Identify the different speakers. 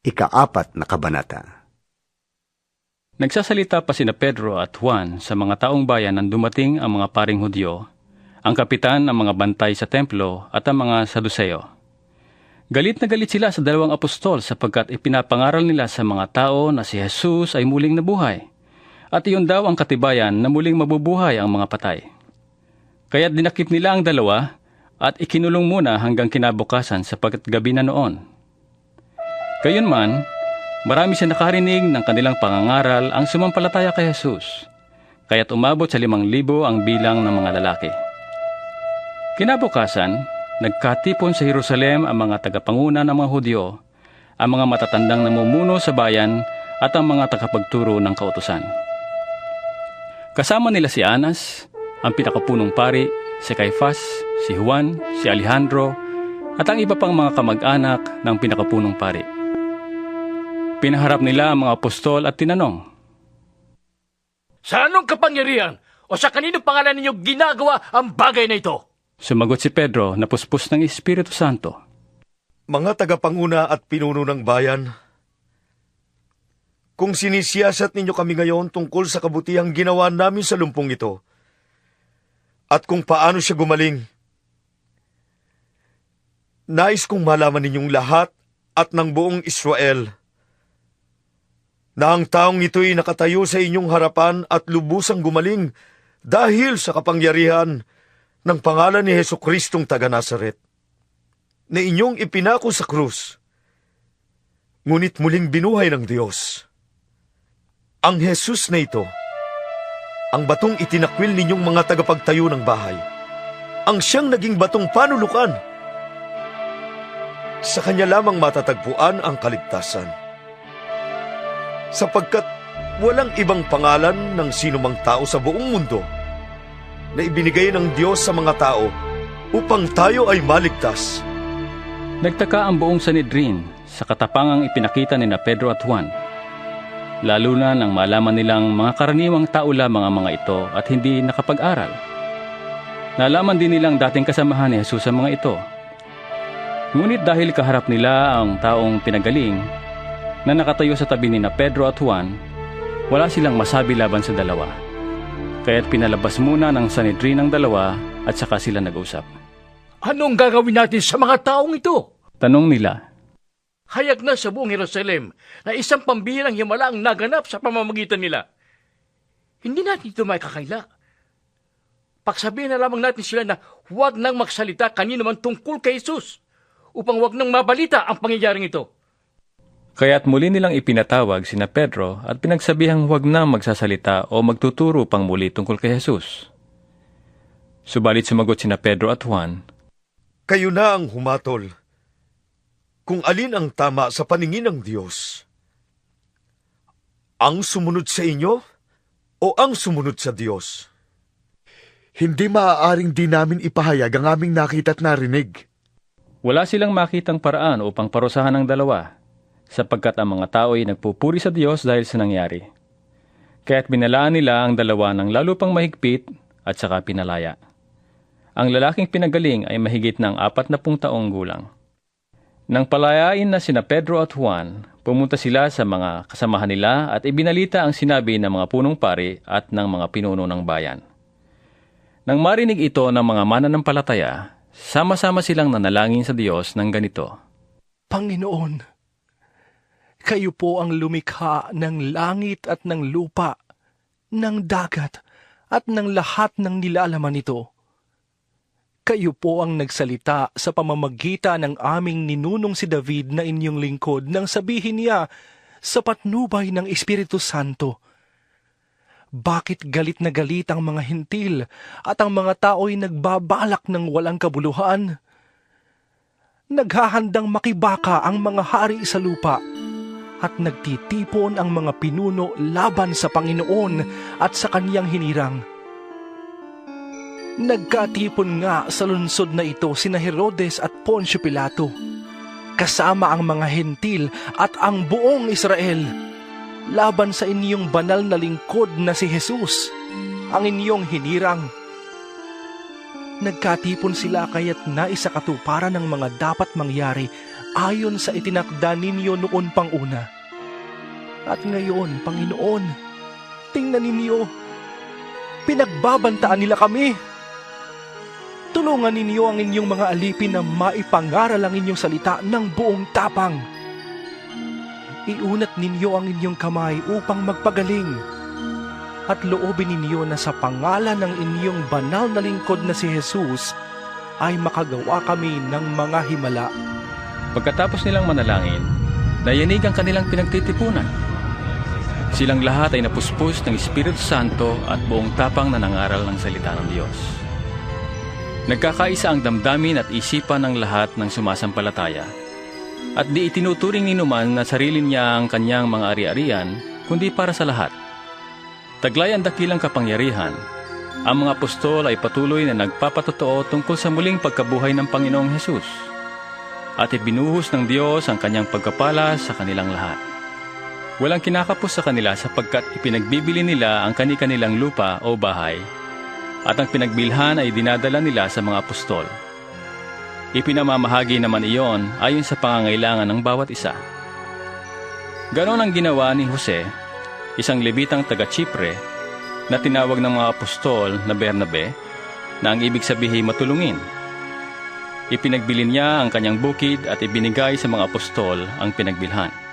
Speaker 1: Ikaapat na kabanata.
Speaker 2: Nagsasalita pa sina Pedro at Juan sa mga taong bayan nang dumating ang mga paring Hudyo, ang kapitan ng mga bantay sa templo at ang mga Saduseo. Galit na galit sila sa dalawang apostol sapagkat ipinapangaral nila sa mga tao na si Jesus ay muling nabuhay. At iyon daw ang katibayan na muling mabubuhay ang mga patay. Kaya dinakip nila ang dalawa at ikinulong muna hanggang kinabukasan sapagkat gabi na noon. Gayunman, marami siya nakarinig ng kanilang pangangaral ang sumampalataya kay Jesus, kaya't umabot sa limang libo ang bilang ng mga lalaki. Kinabukasan, nagkatipon sa Jerusalem ang mga tagapanguna ng mga Hudyo, ang mga matatandang namumuno sa bayan at ang mga tagapagturo ng kautusan. Kasama nila si Anas, ang pinakapunong pari, si Caifas, si Juan, si Alejandro, at ang iba pang mga kamag-anak ng pinakapunong pari. Pinaharap nila ang mga apostol at tinanong,
Speaker 3: Sa anong kapangyarihan o sa kaninong pangalan ninyo ginagawa ang bagay na ito?
Speaker 2: Sumagot si Pedro na puspos ng Espiritu Santo.
Speaker 4: Mga tagapanguna at pinuno ng bayan, kung sinisiyasat ninyo kami ngayon tungkol sa kabutihang ginawa namin sa lumpong ito, at kung paano siya gumaling, nais kong malaman ninyong lahat at ng buong Israel na ang taong ito'y nakatayo sa inyong harapan at lubusang gumaling dahil sa kapangyarihan ng pangalan ni Heso Kristong taga Nazaret na inyong ipinako sa krus, ngunit muling binuhay ng Diyos. Ang Jesus na ito, ang batong itinakwil ninyong mga tagapagtayo ng bahay, ang siyang naging batong panulukan. Sa kanya lamang matatagpuan ang kaligtasan. Sapagkat walang ibang pangalan ng sinumang tao sa buong mundo na ibinigay ng Diyos sa mga tao upang tayo ay maligtas.
Speaker 2: Nagtaka ang buong Sanedrin sa katapangang ipinakita ni na Pedro at Juan. Lalo na nang malaman nilang mga karaniwang tao lamang ang mga ito at hindi nakapag-aral. Nalaman din nilang dating kasamahan ni Jesus sa mga ito. Ngunit dahil kaharap nila ang taong pinagaling na nakatayo sa tabi ni na Pedro at Juan, wala silang masabi laban sa dalawa. Kaya't pinalabas muna ng Sanedrin ang dalawa at saka sila nag-usap.
Speaker 3: Anong gagawin natin sa mga taong ito?
Speaker 2: Tanong nila,
Speaker 3: Hayag na sa buong Jerusalem na isang pambihirang himala ang naganap sa pamamagitan nila. Hindi natin ito may kakaila. Pagsabihin na lamang natin sila na huwag nang magsalita kanino man tungkol kay Jesus upang huwag nang mabalita ang pangyayaring ito.
Speaker 2: Kaya't muli nilang ipinatawag sina Pedro at pinagsabihang huwag na magsasalita o magtuturo pang muli tungkol kay Jesus. Subalit sumagot sina Pedro at Juan,
Speaker 4: Kayo na ang humatol. Kung alin ang tama sa paningin ng Diyos. Ang sumunod sa inyo o ang sumunod sa Diyos?
Speaker 5: Hindi maaaring di namin ipahayag ang aming nakita at narinig.
Speaker 2: Wala silang makitang paraan upang parusahan ng dalawa, sapagkat ang mga tao ay nagpupuri sa Diyos dahil sa nangyari. Kaya't binalaan nila ang dalawa ng lalo pang mahigpit at saka pinalaya. Ang lalaking pinagaling ay mahigit ng apat na pung taong gulang. Nang palayain na sina Pedro at Juan, pumunta sila sa mga kasamahan nila at ibinalita ang sinabi ng mga punong pari at ng mga pinuno ng bayan. Nang marinig ito ng mga mananampalataya, sama-sama silang nanalangin sa Diyos ng ganito.
Speaker 6: Panginoon, kayo po ang lumikha ng langit at ng lupa, ng dagat at ng lahat ng nilalaman nito. Kayo po ang nagsalita sa pamamagitan ng aming ninunong si David na inyong lingkod nang sabihin niya sa patnubay ng Espiritu Santo. Bakit galit na galit ang mga hintil at ang mga tao'y nagbabalak ng walang kabuluhan? Naghahandang makibaka ang mga hari sa lupa at nagtitipon ang mga pinuno laban sa Panginoon at sa kaniyang hinirang. Nagkatipon nga sa lungsod na ito sina Herodes at Poncio Pilato, kasama ang mga hentil at ang buong Israel, laban sa inyong banal na lingkod na si Jesus, ang inyong hinirang. Nagkatipon sila kaya't naisa katuparan ng mga dapat mangyari ayon sa itinakda ninyo noon pang una. At ngayon, Panginoon, tingnan ninyo, pinagbabantaan nila kami. Tulungan ninyo ang inyong mga alipin na maipangaral ang inyong salita ng buong tapang. Iunat ninyo ang inyong kamay upang magpagaling at loobin ninyo na sa pangalan ng inyong banal na lingkod na si Jesus ay makagawa kami ng mga himala.
Speaker 2: Pagkatapos nilang manalangin, nayanig ang kanilang pinagtitipunan. Silang lahat ay napuspos ng Espiritu Santo at buong tapang na nangaral ng salita ng Diyos. Nagkakaisa ang damdamin at isipan ng lahat ng sumasampalataya. At di itinuturing ni Numan na sarili niya ang kanyang mga ari-arian, kundi para sa lahat. Taglay ang dakilang kapangyarihan. Ang mga apostol ay patuloy na nagpapatotoo tungkol sa muling pagkabuhay ng Panginoong Hesus. At ibinuhos ng Diyos ang kanyang pagkapala sa kanilang lahat. Walang kinakapos sa kanila sapagkat ipinagbibili nila ang kani-kanilang lupa o bahay at ang pinagbilhan ay dinadala nila sa mga apostol. Ipinamamahagi naman iyon ayon sa pangangailangan ng bawat isa. Ganon ang ginawa ni Jose, isang Levitang taga Chipre, na tinawag ng mga apostol na Bernabe, na ang ibig sabihin matulungin. Ipinagbili niya ang kanyang bukid at ibinigay sa mga apostol ang pinagbilhan.